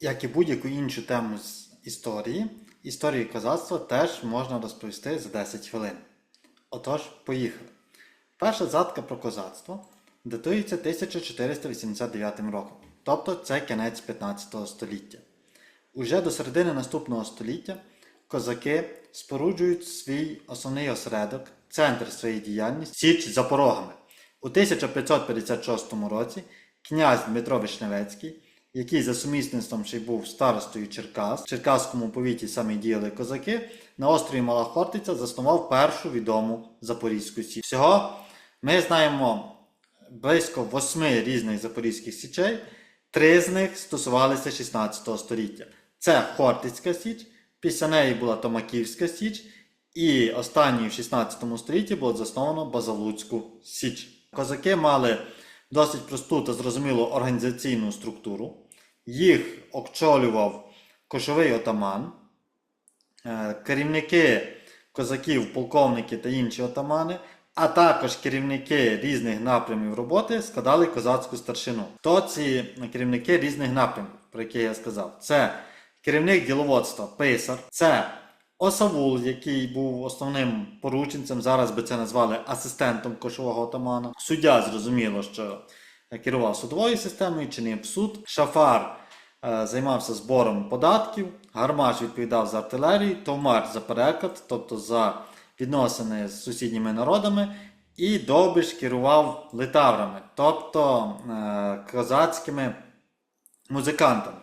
Як і будь-яку іншу тему з історії, історію козацтва теж можна розповісти за 10 хвилин. Отож, поїхали. Перша згадка про козацтво датується 1489 роком, тобто це кінець 15 століття. Уже до середини наступного століття козаки споруджують свій основний осередок, центр своєї діяльності Січ за порогами. У 1556 році князь Дмитро Вишневецький, який за сумісництвом ще й був старостою Черкас, в Черкаському повіті саме діяли козаки, на острові Мала Хортиця заснував першу відому Запорізьку Січ. Всього ми знаємо близько восьми різних запорізьких січей, три з них стосувалися 16 століття. Це Хортицька Січ, після неї була Томаківська Січ, і останньою в 16 столітті було засновано Базалуцьку Січ. Козаки мали досить просту та зрозумілу організаційну структуру. Їх очолював кошовий отаман, Е, керівники козаків, полковники та інші отамани, а також керівники різних напрямів роботи складали козацьку старшину. То ці керівники різних напрямів, про які я сказав, це керівник діловодства, писар, це Осавул, який був основним порученцем, зараз би це назвали асистентом кошового отамана. Суддя, зрозуміло, що керував судовою системою, чинив суд. Шафар займався збором податків, гармаш відповідав за артилерію, товмар за переклад, тобто за відносини з сусідніми народами, і Довбиш керував литаврами, тобто е, козацькими музикантами.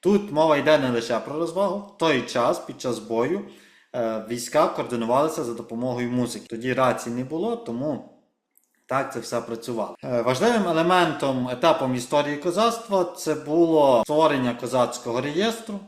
Тут мова йде не лише про розвагу. В той час, під час бою, е, війська координувалися за допомогою музики. Тоді рацій не було, тому так це все працювало. Е, Важливим елементом, етапом історії козацтва це було створення козацького реєстру.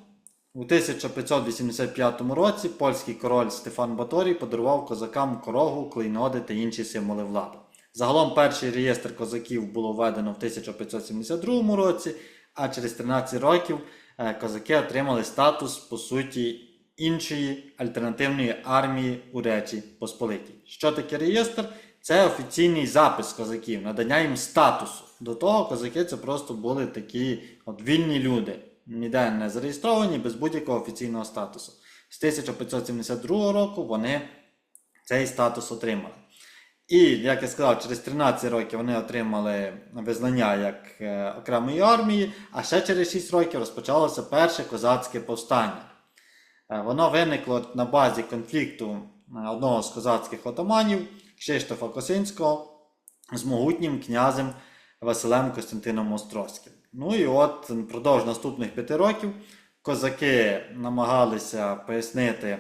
У 1585 році польський король Стефан Баторій подарував козакам корогу, клейноди та інші символи влади. Загалом перший реєстр козаків було введено в 1572 році, а через 13 років е, козаки отримали статус, по суті, іншої альтернативної армії у Речі Посполитій. Що таке реєстр? Це офіційний запис козаків, надання їм статусу. До того козаки це просто були такі от вільні люди, ніде не зареєстровані, без будь-якого офіційного статусу. З 1572 року вони цей статус отримали. І, як я сказав, через 13 років вони отримали визнання як е, окремої армії, а ще через 6 років розпочалося перше козацьке повстання. Е, Воно виникло на базі конфлікту е, одного з козацьких отаманів Кшиштофа Косинського з могутнім князем Василем Костянтином Острозьким. Ну і от впродовж наступних п'яти років козаки намагалися пояснити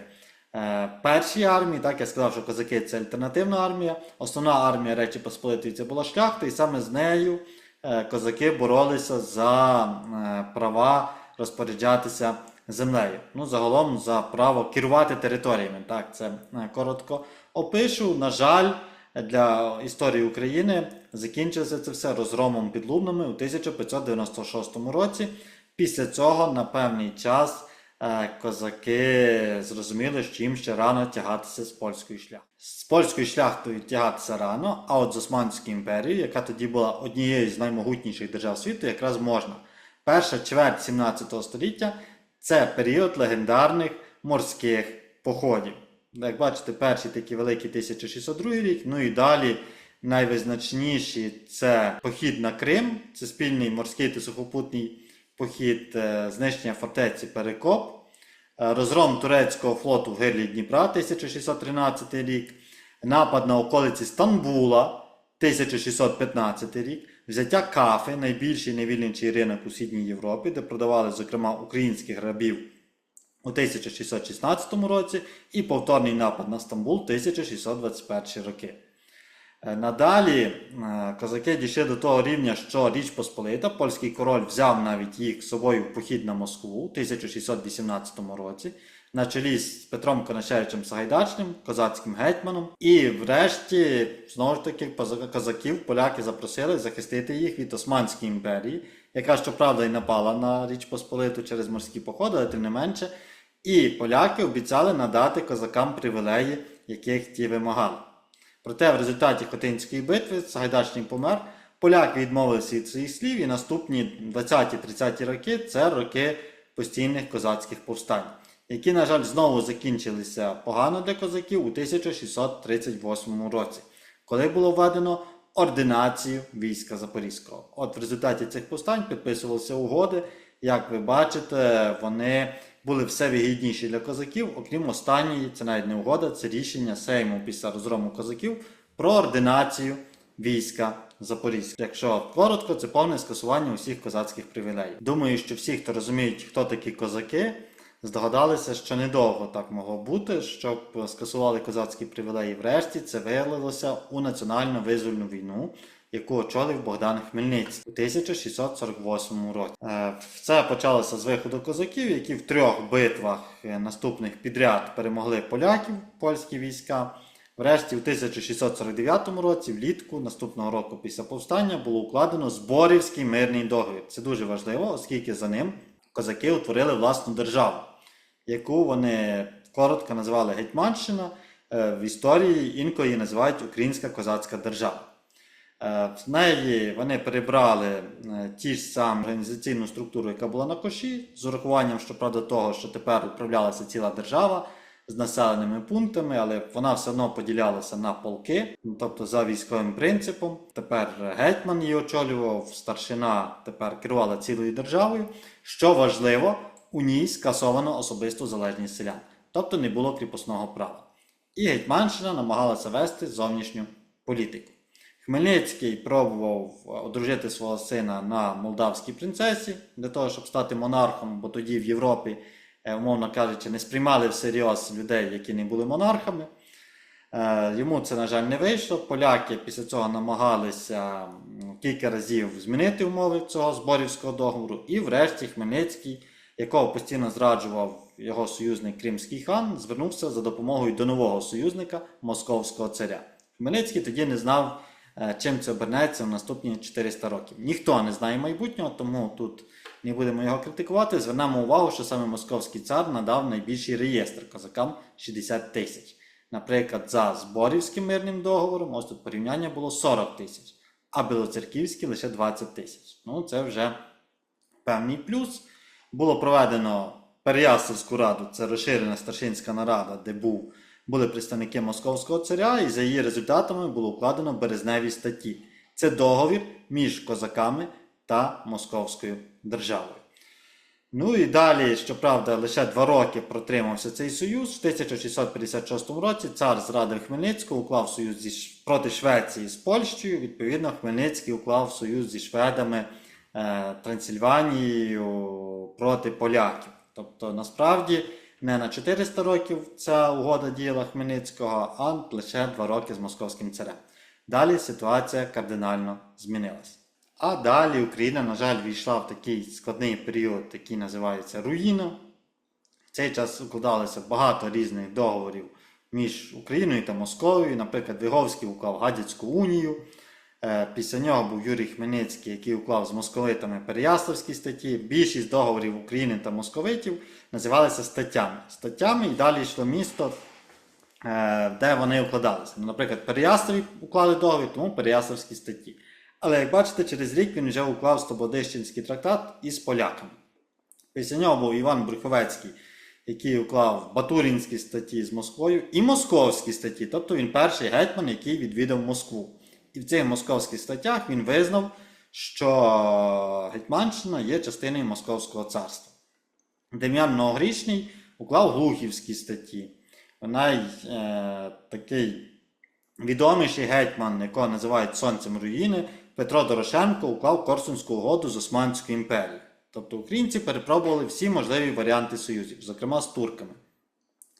е, першій армії. Так, я сказав, що козаки це альтернативна армія. Основна армія Речі Посполитої це була шляхта, і саме з нею е, козаки боролися за е, права розпоряджатися землею. Ну, загалом за право керувати територіями. Так, це коротко опишу. На жаль, для історії України закінчилося це все розгромом під Лубнами у 1596 році. Після цього на певний час е, козаки зрозуміли, що їм ще рано тягатися з польською шляхтою. З польською шляхтою тягатися рано, а от з Османською імперією, яка тоді була однією з наймогутніших держав світу, якраз можна. Перша чверть 17 століття це період легендарних морських походів. Як бачите, перший такий великий 1602 рік, ну і далі найвизначніші це похід на Крим, це спільний морський та сухопутний похід, е, знищення фортеці Перекоп, е, розгром турецького флоту в гирлі Дніпра 1613 рік, напад на околиці Стамбула 1615 рік, взяття Кафи, найбільший невільничий ринок у Східній Європі, де продавали, зокрема, українських рабів у 1616 році і повторний напад на Стамбул 1621 роки. Е, Надалі е, козаки дійшли до того рівня, що Річ Посполита, польський король взяв навіть їх з собою в похід на Москву у 1618 році, на чолі з Петром Конашевичем Сагайдачним, козацьким гетьманом. І врешті, знову ж таки, козаків поляки запросили захистити їх від Османської імперії, яка, щоправда, і напала на Річ Посполиту через морські походи, але тим не менше. І поляки обіцяли надати козакам привілеї, яких ті вимагали. Проте в результаті Хотинської битви Сагайдачний помер, Поляки відмовилися від своїх слів, і наступні 20-30 роки це роки постійних козацьких повстань, які, на жаль, знову закінчилися погано для козаків у 1638 році, коли було введено ординацію війська Запорізького. От в результаті цих повстань підписувалися угоди. Як ви бачите, вони були все вигідніші для козаків, окрім останньої, це навіть не угода, це рішення Сейму після розгрому козаків про ординацію війська Запорізька. Якщо коротко, це повне скасування усіх козацьких привілеїв. Думаю, що всі, хто розуміють, хто такі козаки, здогадалися, що недовго так могло бути, щоб скасували козацькі привілеї. Врешті це виявилося у національно визвольну війну, яку очолив Богдан Хмельницький у 1648 році. Це почалося з виходу козаків, які в трьох битвах е, наступних підряд перемогли поляків, польські війська. Врешті, у 1649 році, влітку наступного року після повстання, було укладено Зборівський мирний договір. Це дуже важливо, оскільки за ним козаки утворили власну державу, яку вони коротко називали Гетьманщина. Е, В історії інколи її називають Українська козацька держава. Е, В неї вони перебрали е, ті ж самі організаційну структуру, яка була на коші, з урахуванням, щоправда, того, що тепер управлялася ціла держава з населеними пунктами, але вона все одно поділялася на полки, ну, тобто за військовим принципом. Тепер гетьман її очолював, старшина тепер керувала цілою державою. Що важливо, у ній скасовано особисту залежність селян, тобто не було кріпосного права. І Гетьманщина намагалася вести зовнішню політику. Хмельницький пробував одружити свого сина на молдавській принцесі для того, щоб стати монархом, бо тоді в Європі, е, умовно кажучи, не сприймали всерйоз людей, які не були монархами. Е, Йому це, на жаль, не вийшло. Поляки після цього намагалися кілька разів змінити умови цього зборівського договору. І врешті Хмельницький, якого постійно зраджував його союзник Кримський хан, звернувся за допомогою до нового союзника московського царя. Хмельницький тоді не знав, е, чим це обернеться в наступні 400 років. Ніхто не знає майбутнього, тому тут не будемо його критикувати. Звернемо увагу, що саме московський цар надав найбільший реєстр козакам 60 тисяч. Наприклад, за Зборівським мирним договором, ось тут порівняння було 40 тисяч, а Білоцерківський лише 20 тисяч. Ну, це вже певний плюс. Було проведено Переяславську раду, це розширена старшинська нарада, де був, були представники Московського царя, і за її результатами було укладено березневі статті. Це договір між козаками та Московською державою. Ну і далі, щоправда, лише два роки протримався цей союз. В 1656 році цар зрадив Хмельницького, уклав союз зі проти Швеції з Польщею. Відповідно, Хмельницький уклав союз зі шведами е, Трансильванією проти поляків. Тобто, насправді, не на 400 років ця угода діяла Хмельницького, а лише два роки з московським царем. Далі ситуація кардинально змінилася. А далі Україна, на жаль, війшла в такий складний період, який називається руїна. В цей час укладалося багато різних договорів між Україною та Московією. Наприклад, Виговський уклав Гадяцьку унію. Е, Після нього був Юрій Хмельницький, який уклав з московитами Переяславські статті. Більшість договорів України та московитів називалися статтями. Статтями і далі йшло місто, е, де вони укладалися. Ну, наприклад, Переяславі уклали договір, тому Переяславські статті. Але як бачите, через рік він вже уклав Слободищенський трактат із поляками. Після нього був Іван Брюховецький, який уклав Батурінські статті з Москвою і московські статті. Тобто він перший гетьман, який відвідав Москву. І в цих московських статтях він визнав, що Гетьманщина є частиною Московського царства. Дем'ян Новогрічний уклав Глухівські статті. Най, е, відоміший гетьман, якого називають Сонцем руїни, Петро Дорошенко уклав Корсунську угоду з Османською імперією. Тобто українці перепробували всі можливі варіанти союзів, зокрема з турками.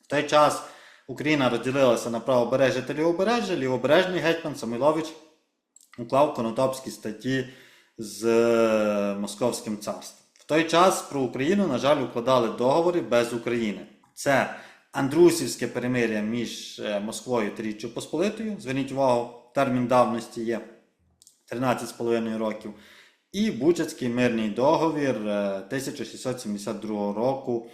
В той час Україна розділилася на правобережжя та лівобережжя. Лівобережний гетьман Самойлович уклав конотопські статті з е, Московським царством. В той час про Україну, на жаль, укладали договори без України. Це Андрусівське перемир'я між е, Москвою та Річчю Посполитою. Зверніть увагу, термін давності є 13,5 років. І Бучацький мирний договір е, 1672 року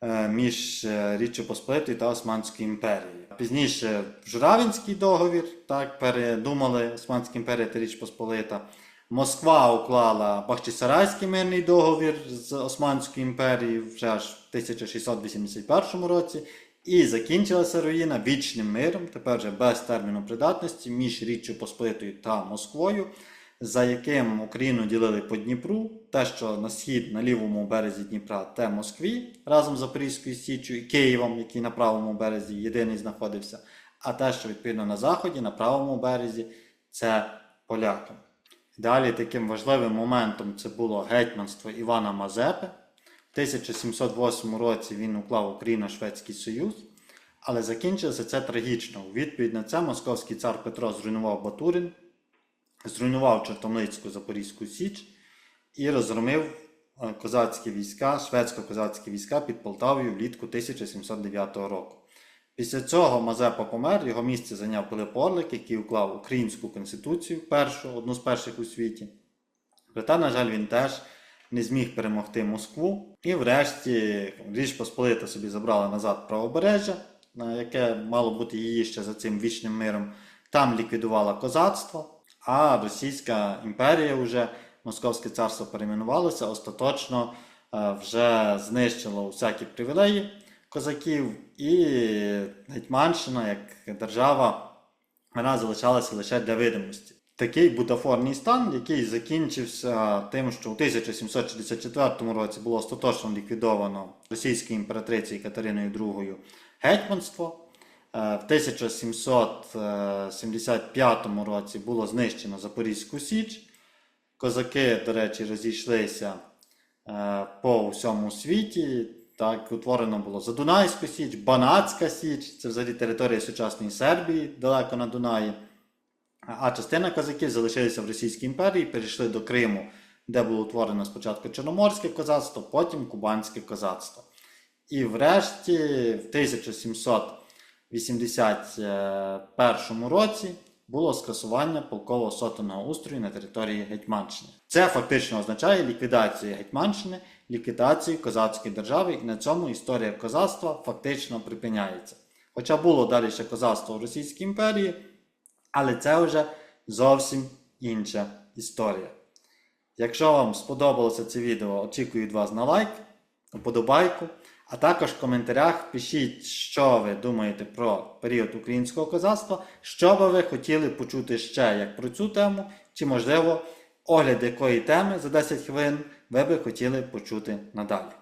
е, між е, Річчю Посполитою та Османською імперією. Пізніше Журавінський договір, так, передумали Османська імперія та Річ Посполита. Москва уклала Бахчисарайський мирний договір з Османською імперією вже аж в 1681 році. І закінчилася руїна вічним миром, тепер вже без терміну придатності, між Річчю Посполитою та Москвою, за яким Україну ділили по Дніпру. Те, що на схід, на лівому березі Дніпра, те Москві разом з Запорізькою Січчю і Києвом, який на правому березі єдиний знаходився. А те, що відповідно на заході, на правому березі, це полякам. Далі таким важливим моментом це було гетьманство Івана Мазепи. В 1708 році він уклав Україно-Шведський Союз, але закінчилося це трагічно. У відповідь на це московський цар Петро зруйнував Батурин, зруйнував Чортомлицьку Запорізьку Січ і розгромив е, козацькі війська, шведсько-козацькі війська під Полтавою влітку 1709 року. Після цього Мазепа помер, його місце зайняв Пилип Орлик, який уклав українську конституцію, першу, одну з перших у світі. Проте, на жаль, він теж не зміг перемогти Москву. І врешті Річ Посполита собі забрала назад правобережжя, яке мало бути її ще за цим вічним миром. Там ліквідувала козацтво, а Російська імперія вже Московське царство перейменувалося, остаточно е, вже знищило всякі привілеї козаків, і Гетьманщина як держава вона залишалася лише для видимості. Такий бутафорний стан, який закінчився тим, що у 1764 році було остаточно ліквідовано російською імператрицею Катериною II гетьманство. Е, В 1775 році було знищено Запорізьку Січ. Козаки, до речі, розійшлися е, по всьому світі. Так, утворено було Задунайську Січ, Банатська Січ, це взагалі територія сучасної Сербії, далеко на Дунаї. А частина козаків залишилися в Російській імперії, перейшли до Криму, де було утворено спочатку Чорноморське козацтво, потім Кубанське козацтво. І врешті, в 1781 році було скасування полково сотенного устрою на території Гетьманщини. Це фактично означає ліквідацію Гетьманщини, ліквідацію козацької держави, і на цьому історія козацтва фактично припиняється. Хоча було далі ще козацтво в Російській імперії, але це вже зовсім інша історія. Якщо вам сподобалося це відео, очікую від вас на лайк, вподобайку, а також в коментарях пишіть, що ви думаєте про період українського козацтва, що би ви хотіли почути ще як про цю тему, чи, можливо, огляд якої теми за 10 хвилин ви би хотіли почути надалі.